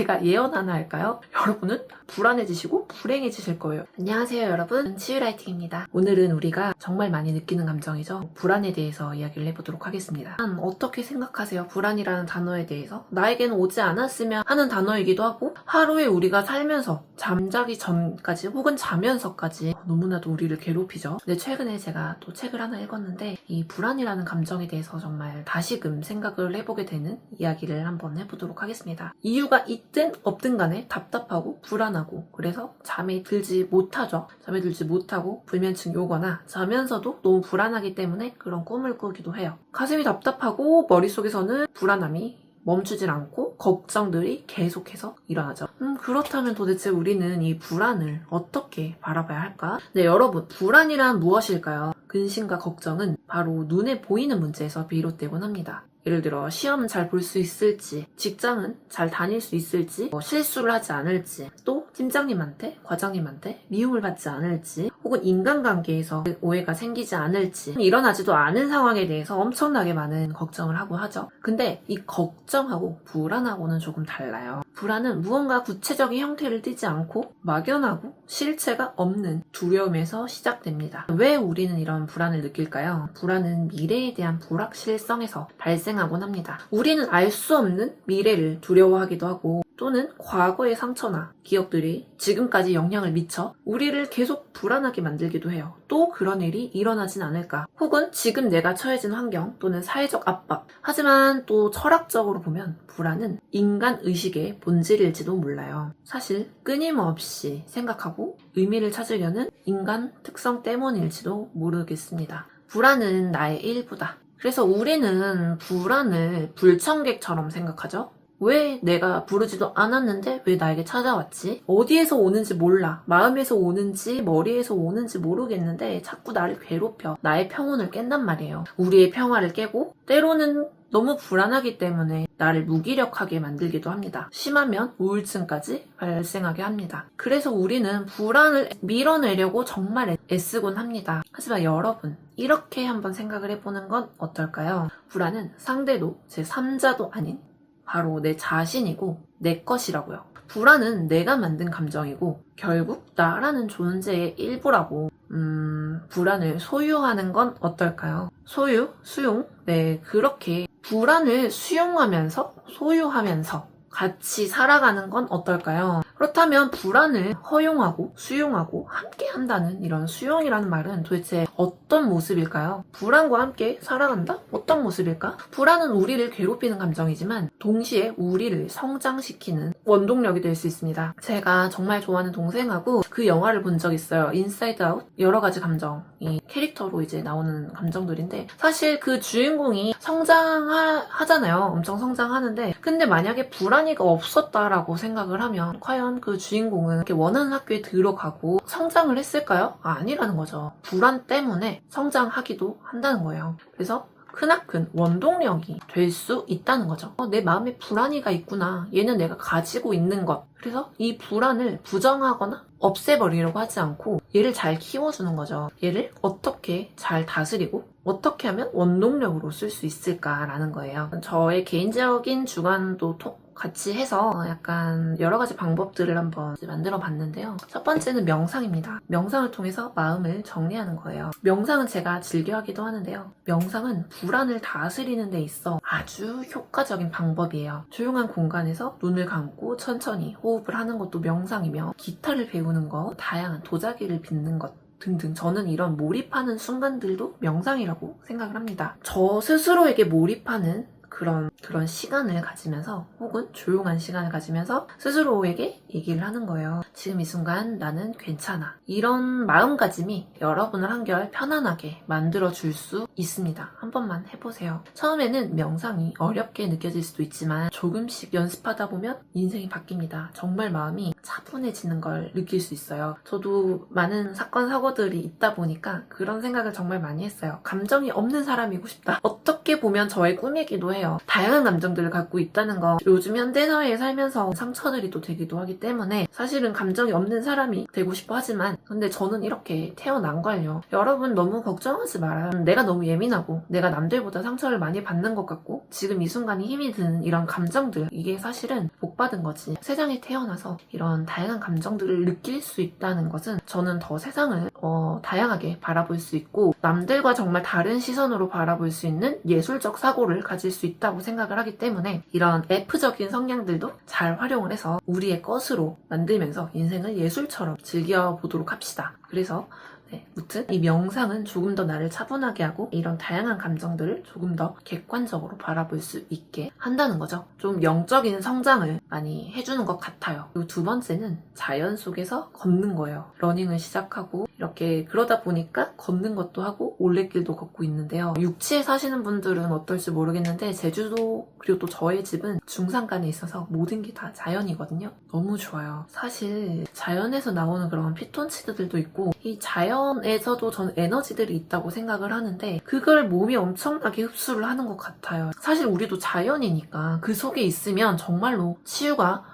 제가 예언 하나 할까요? 여러분은 불안해지시고 불행해지실 거예요. 안녕하세요, 여러분. 치유라이팅입니다. 오늘은 우리가 정말 많이 느끼는 감정이죠. 불안에 대해서 이야기를 해보도록 하겠습니다. 한 어떻게 생각하세요? 불안이라는 단어에 대해서? 나에게는 오지 않았으면 하는 단어이기도 하고, 하루에 우리가 살면서 잠자기 전까지 혹은 자면서까지 너무나도 우리를 괴롭히죠. 근데 최근에 제가 또 책을 하나 읽었는데, 이 불안이라는 감정에 대해서 정말 다시금 생각을 해보게 되는 이야기를 한번 해보도록 하겠습니다. 이유가 있든 없든 간에 답답하고 불안하고 그래서 잠에 들지 못하죠. 잠에 들지 못하고 불면증이 오거나 자면서도 너무 불안하기 때문에 그런 꿈을 꾸기도 해요. 가슴이 답답하고 머릿속에서는 불안함이 멈추질 않고 걱정들이 계속해서 일어나죠. 음, 그렇다면 도대체 우리는 이 불안을 어떻게 바라봐야 할까? 네, 여러분, 불안이란 무엇일까요? 근심과 걱정은 바로 눈에 보이는 문제에서 비롯되곤 합니다. 예를 들어 시험은 잘 볼 수 있을지, 직장은 잘 다닐 수 있을지, 뭐 실수를 하지 않을지, 또 팀장님한테, 과장님한테 미움을 받지 않을지, 혹은 인간관계에서 오해가 생기지 않을지, 일어나지도 않은 상황에 대해서 엄청나게 많은 걱정을 하고 하죠. 근데 이 걱정하고 불안하고는 조금 달라요. 불안은 무언가 구체적인 형태를 띠지 않고 막연하고 실체가 없는 두려움에서 시작됩니다. 왜 우리는 이런 불안을 느낄까요? 불안은 미래에 대한 불확실성에서 발생 하곤 합니다. 우리는 알 수 없는 미래를 두려워하기도 하고 또는 과거의 상처나 기억들이 지금까지 영향을 미쳐 우리를 계속 불안하게 만들기도 해요. 또 그런 일이 일어나진 않을까. 혹은 지금 내가 처해진 환경 또는 사회적 압박. 하지만 또 철학적으로 보면 불안은 인간 의식의 본질일지도 몰라요. 사실 끊임없이 생각하고 의미를 찾으려는 인간 특성 때문일지도 모르겠습니다. 불안은 나의 일부다. 그래서 우리는 불안을 불청객처럼 생각하죠. 왜 내가 부르지도 않았는데 왜 나에게 찾아왔지? 어디에서 오는지 몰라. 마음에서 오는지 머리에서 오는지 모르겠는데 자꾸 나를 괴롭혀. 나의 평온을 깬단 말이에요. 우리의 평화를 깨고 때로는 너무 불안하기 때문에 나를 무기력하게 만들기도 합니다. 심하면 우울증까지 발생하게 합니다. 그래서 우리는 불안을 밀어내려고 정말 애쓰곤 합니다. 하지만 여러분, 이렇게 한번 생각을 해보는 건 어떨까요? 불안은 상대도 제 3자도 아닌 바로 내 자신이고 내 것이라고요. 불안은 내가 만든 감정이고 결국 나라는 존재의 일부라고 음, 불안을 소유하는 건 어떨까요? 소유, 수용, 네, 그렇게 불안을 수용하면서 소유하면서 같이 살아가는 건 어떨까요? 그렇다면 불안을 허용하고 수용하고 함께 한다는 이런 수용이라는 말은 도대체 어떤 모습일까요? 불안과 함께 살아간다? 어떤 모습일까? 불안은 우리를 괴롭히는 감정이지만 동시에 우리를 성장시키는 원동력이 될 수 있습니다. 제가 정말 좋아하는 동생하고 그 영화를 본 적 있어요. 인사이드 아웃? 여러 가지 감정이 캐릭터로 이제 나오는 감정들인데 사실 그 주인공이 성장하잖아요. 엄청 성장하는데 근데 만약에 불안 이가 없었다라고 생각을 하면 과연 그 주인공은 이렇게 원하는 학교에 들어가고 성장을 했을까요? 아, 아니라는 거죠. 불안 때문에 성장하기도 한다는 거예요. 그래서 크나큰 원동력이 될 수 있다는 거죠. 어, 내 마음에 불안이가 있구나. 얘는 내가 가지고 있는 것. 그래서 이 불안을 부정하거나 없애버리려고 하지 않고 얘를 잘 키워주는 거죠. 얘를 어떻게 잘 다스리고 어떻게 하면 원동력으로 쓸 수 있을까라는 거예요. 저의 개인적인 주관도 통- 같이 해서 약간 여러 가지 방법들을 한번 만들어 봤는데요. 첫 번째는 명상입니다. 명상을 통해서 마음을 정리하는 거예요. 명상은 제가 즐겨 하기도 하는데요. 명상은 불안을 다스리는 데 있어 아주 효과적인 방법이에요. 조용한 공간에서 눈을 감고 천천히 호흡을 하는 것도 명상이며 기타를 배우는 것, 다양한 도자기를 빚는 것 등등 저는 이런 몰입하는 순간들도 명상이라고 생각을 합니다. 저 스스로에게 몰입하는 그런 그런 시간을 가지면서 혹은 조용한 시간을 가지면서 스스로에게 얘기를 하는 거예요. 지금 이 순간 나는 괜찮아. 이런 마음가짐이 여러분을 한결 편안하게 만들어 줄 수 있습니다. 한 번만 해보세요. 처음에는 명상이 어렵게 느껴질 수도 있지만 조금씩 연습하다 보면 인생이 바뀝니다. 정말 마음이 차분해지는 걸 느낄 수 있어요. 저도 많은 사건 사고들이 있다 보니까 그런 생각을 정말 많이 했어요. 감정이 없는 사람이고 싶다. 어떻게 보면 저의 꿈이기도 해요. 다양한 감정들을 갖고 있다는 거. 요즘 현대사회에 살면서 상처들이 또 되기도 하기 때문에 사실은 감정이 없는 사람이 되고 싶어 하지만 근데 저는 이렇게 태어난 걸요. 여러분 너무 걱정하지 말아요. 내가 너무 예민하고 내가 남들보다 상처를 많이 받는 것 같고 지금 이 순간이 힘이 드는 이런 감정들 이게 사실은 복 받은 거지 세상에 태어나서 이런 다양한 감정들을 느낄 수 있다는 것은 저는 더 세상을 어, 다양하게 바라볼 수 있고 남들과 정말 다른 시선으로 바라볼 수 있는 예술적 사고를 가질 수 있다고 생각을 하기 때문에 이런 F적인 성향들도 잘 활용을 해서 우리의 것으로 만들면서 인생을 예술처럼 즐겨보도록 합시다. 그래서 네, 무튼 이 명상은 조금 더 나를 차분하게 하고 이런 다양한 감정들을 조금 더 객관적으로 바라볼 수 있게 한다는 거죠. 좀 영적인 성장을 많이 해주는 것 같아요. 그리고 두 번째는 자연 속에서 걷는 거예요. 러닝을 시작하고 이렇게 그러다 보니까 걷는 것도 하고 올레길도 걷고 있는데요. 육지에 사시는 분들은 어떨지 모르겠는데 제주도 그리고 또 저의 집은 중산간에 있어서 모든 게 다 자연이거든요. 너무 좋아요. 사실 자연에서 나오는 그런 피톤치드들도 있고 이 자연 에서도 저는 에너지들이 있다고 생각을 하는데 그걸 몸이 엄청나게 흡수를 하는 것 같아요. 사실 우리도 자연이니까 그 속에 있으면 정말로 치유가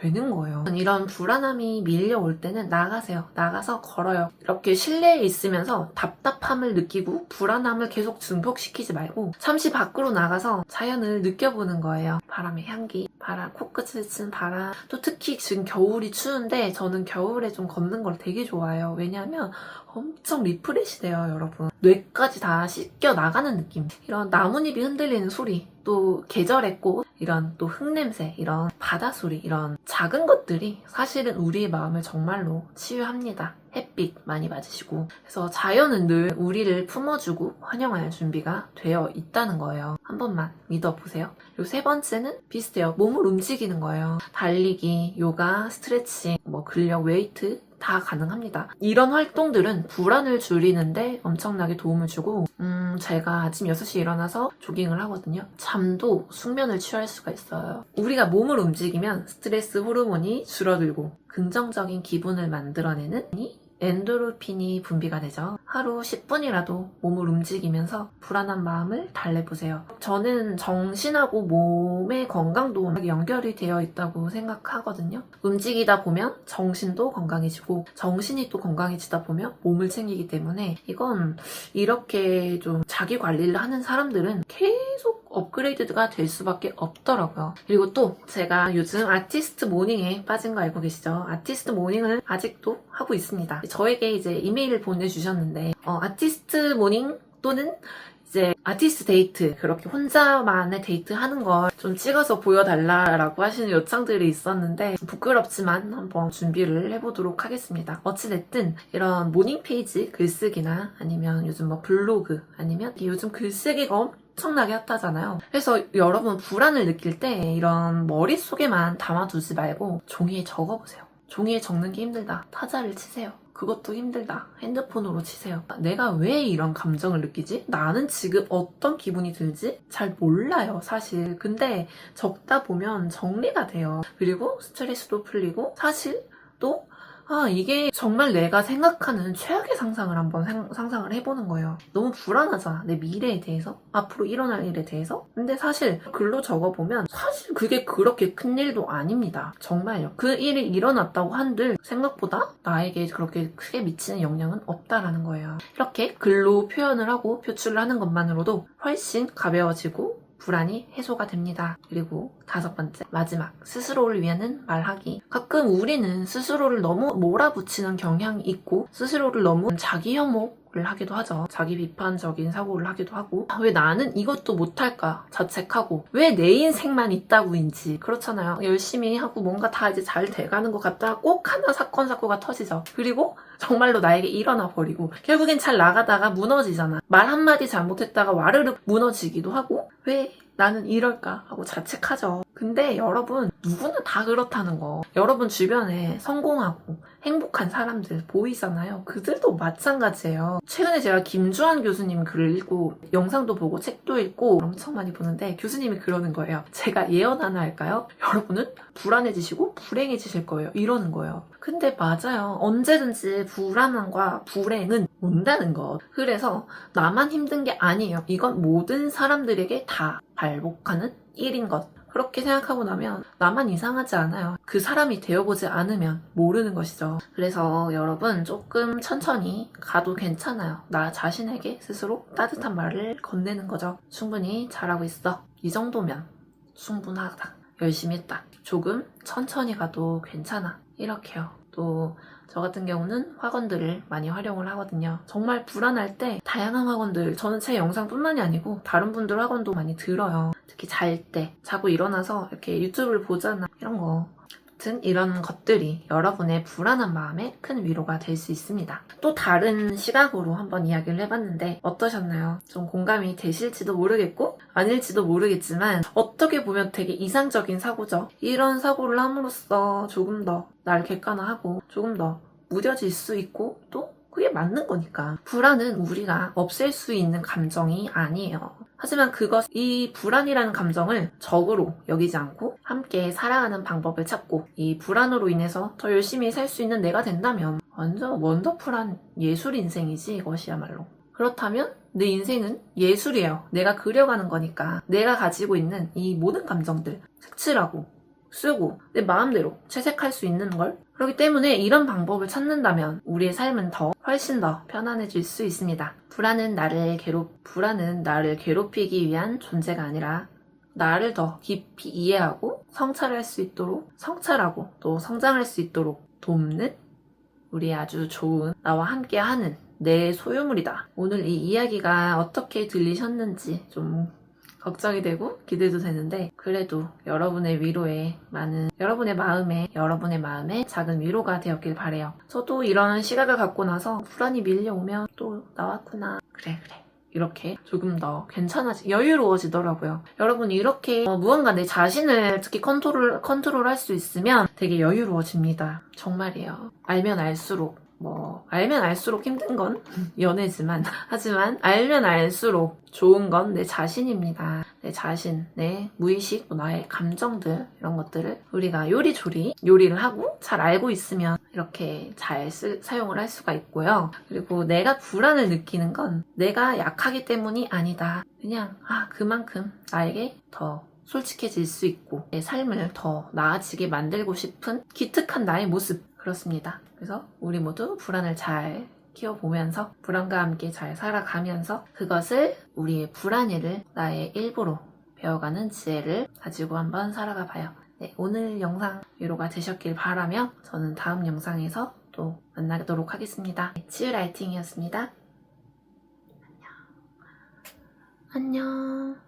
되는 거예요. 이런 불안함이 밀려올 때는 나가세요. 나가서 걸어요. 이렇게 실내에 있으면서 답답함을 느끼고 불안함을 계속 증폭시키지 말고 잠시 밖으로 나가서 자연을 느껴보는 거예요. 바람의 향기, 바람, 코끝을 친 바람. 또 특히 지금 겨울이 추운데 저는 겨울에 좀 걷는 걸 되게 좋아해요. 왜냐하면 엄청 리프레시 돼요, 여러분. 뇌까지 다 씻겨 나가는 느낌. 이런 나뭇잎이 흔들리는 소리, 또 계절의 꽃, 이런 또 흙냄새, 이런 바다 소리, 이런 작은 것들이 사실은 우리의 마음을 정말로 치유합니다. 햇빛 많이 맞으시고. 그래서 자연은 늘 우리를 품어주고 환영할 준비가 되어 있다는 거예요. 한 번만 믿어보세요. 그리고 세 번째는 비슷해요. 몸을 움직이는 거예요. 달리기, 요가, 스트레칭, 뭐 근력, 웨이트, 다 가능합니다. 이런 활동들은 불안을 줄이는데 엄청나게 도움을 주고, 음, 제가 아침 6시에 일어나서 조깅을 하거든요. 잠도 숙면을 취할 수가 있어요. 우리가 몸을 움직이면 스트레스 호르몬이 줄어들고, 긍정적인 기분을 만들어내는 이 엔도르핀이 분비가 되죠. 하루 10분이라도 몸을 움직이면서 불안한 마음을 달래보세요. 저는 정신하고 몸의 건강도 연결이 되어 있다고 생각하거든요. 움직이다 보면 정신도 건강해지고 정신이 또 건강해지다 보면 몸을 챙기기 때문에 이건 이렇게 좀 자기 관리를 하는 사람들은 계속 업그레이드가 될 수밖에 없더라고요. 그리고 또 제가 요즘 아티스트 모닝에 빠진 거 알고 계시죠? 아티스트 모닝을 아직도 하고 있습니다. 저에게 이제 이메일을 보내주셨는데 어, 아티스트 모닝 또는 이제 아티스트 데이트 그렇게 혼자만의 데이트 하는 걸 좀 찍어서 보여달라라고 하시는 요청들이 있었는데 부끄럽지만 한번 준비를 해보도록 하겠습니다. 어찌됐든 이런 모닝 페이지 글쓰기나 아니면 요즘 뭐 블로그 아니면 요즘 글쓰기가 엄청나게 핫하잖아요. 그래서 여러분 불안을 느낄 때 이런 머릿속에만 담아두지 말고 종이에 적어보세요. 종이에 적는 게 힘들다. 타자를 치세요. 그것도 힘들다. 핸드폰으로 치세요. 내가 왜 이런 감정을 느끼지? 나는 지금 어떤 기분이 들지? 잘 몰라요, 사실. 근데 적다 보면 정리가 돼요. 그리고 스트레스도 풀리고, 사실 또 아, 이게 정말 내가 생각하는 최악의 상상을 한번 상, 상상을 해보는 거예요. 너무 불안하잖아. 내 미래에 대해서. 앞으로 일어날 일에 대해서. 근데 사실 글로 적어보면 사실 그게 그렇게 큰 일도 아닙니다. 정말요. 그 일이 일어났다고 한들 생각보다 나에게 그렇게 크게 미치는 영향은 없다라는 거예요. 이렇게 글로 표현을 하고 표출을 하는 것만으로도 훨씬 가벼워지고 불안이 해소가 됩니다. 그리고 다섯 번째, 마지막, 스스로를 위하는 말하기. 가끔 우리는 스스로를 너무 몰아붙이는 경향이 있고, 스스로를 너무 자기 혐오, 를 하기도 하죠. 자기 비판적인 사고를 하기도 하고 아, 왜 나는 이것도 못할까 자책하고 왜 내 인생만 있다고인지 그렇잖아요. 열심히 하고 뭔가 다 이제 잘 돼가는 것 같다가 꼭 하나 사건 사고가 터지죠. 그리고 정말로 나에게 일어나 버리고 결국엔 잘 나가다가 무너지잖아. 말 한마디 잘못했다가 와르르 무너지기도 하고 왜 나는 이럴까 하고 자책하죠. 근데 여러분 누구나 다 그렇다는 거. 여러분 주변에 성공하고 행복한 사람들 보이잖아요. 그들도 마찬가지예요. 최근에 제가 김주환 교수님 글을 읽고 영상도 보고 책도 읽고 엄청 많이 보는데 교수님이 그러는 거예요. 제가 예언 하나 할까요? 여러분은 불안해지시고 불행해지실 거예요. 이러는 거예요. 근데 맞아요. 언제든지 불안함과 불행은 온다는 것. 그래서 나만 힘든 게 아니에요. 이건 모든 사람들에게 다 발복하는 일인 것. 그렇게 생각하고 나면 나만 이상하지 않아요. 그 사람이 되어보지 않으면 모르는 것이죠. 그래서 여러분 조금 천천히 가도 괜찮아요. 나 자신에게 스스로 따뜻한 말을 건네는 거죠. 충분히 잘하고 있어. 이 정도면 충분하다. 열심히 했다. 조금 천천히 가도 괜찮아. 이렇게요. 또 저 같은 경우는 학원들을 많이 활용을 하거든요. 정말 불안할 때 다양한 학원들, 저는 제 영상뿐만이 아니고 다른 분들 학원도 많이 들어요. 특히 잘 때, 자고 일어나서 이렇게 유튜브를 보잖아. 이런 거. 아무튼 이런 것들이 여러분의 불안한 마음에 큰 위로가 될 수 있습니다. 또 다른 시각으로 한번 이야기를 해봤는데 어떠셨나요? 좀 공감이 되실지도 모르겠고 아닐지도 모르겠지만 어떻게 보면 되게 이상적인 사고죠. 이런 사고를 함으로써 조금 더 날 객관화하고 조금 더 무뎌질 수 있고 또 그게 맞는 거니까. 불안은 우리가 없앨 수 있는 감정이 아니에요. 하지만 그것, 이 불안이라는 감정을 적으로 여기지 않고 함께 살아가는 방법을 찾고 이 불안으로 인해서 더 열심히 살 수 있는 내가 된다면 완전 원더풀한 예술 인생이지 이것이야말로. 그렇다면 내 인생은 예술이에요. 내가 그려가는 거니까 내가 가지고 있는 이 모든 감정들 색칠하고 쓰고 내 마음대로 채색할 수 있는 걸 그렇기 때문에 이런 방법을 찾는다면 우리의 삶은 더 훨씬 더 편안해질 수 있습니다. 불안은 나를 괴롭 불안은 나를 괴롭히기 위한 존재가 아니라 나를 더 깊이 이해하고 성찰할 수 있도록 성찰하고 또 성장할 수 있도록 돕는 우리 아주 좋은 나와 함께 하는 내 소유물이다. 오늘 이 이야기가 어떻게 들리셨는지 좀 걱정이 되고 기대도 되는데 그래도 여러분의 위로에 많은 여러분의 마음에 여러분의 마음에 작은 위로가 되었길 바래요. 저도 이런 시각을 갖고 나서 불안이 밀려오면 또 나왔구나. 그래 그래. 이렇게 조금 더 괜찮아지, 여유로워지더라고요. 여러분, 이렇게 어, 무언가 내 자신을 특히 컨트롤, 컨트롤 할 수 있으면 되게 여유로워집니다. 정말이에요. 알면 알수록, 뭐, 알면 알수록 힘든 건 연애지만, 하지만 알면 알수록 좋은 건 내 자신입니다. 내 자신, 내 무의식, 또 나의 감정들, 이런 것들을 우리가 요리조리 요리를 하고 잘 알고 있으면 이렇게 잘 쓰- 사용을 할 수가 있고요. 그리고 내가 불안을 느끼는 건 내가 약하기 때문이 아니다. 그냥, 아, 그만큼 나에게 더 솔직해질 수 있고 내 삶을 더 나아지게 만들고 싶은 기특한 나의 모습. 그렇습니다. 그래서 우리 모두 불안을 잘 키워보면서 불안과 함께 잘 살아가면서 그것을 우리의 불안이를 나의 일부로 배워가는 지혜를 가지고 한번 살아가 봐요. 네, 오늘 영상 위로가 되셨길 바라며 저는 다음 영상에서 또 만나도록 하겠습니다. 네, 치유라이팅이었습니다. 안녕. 안녕.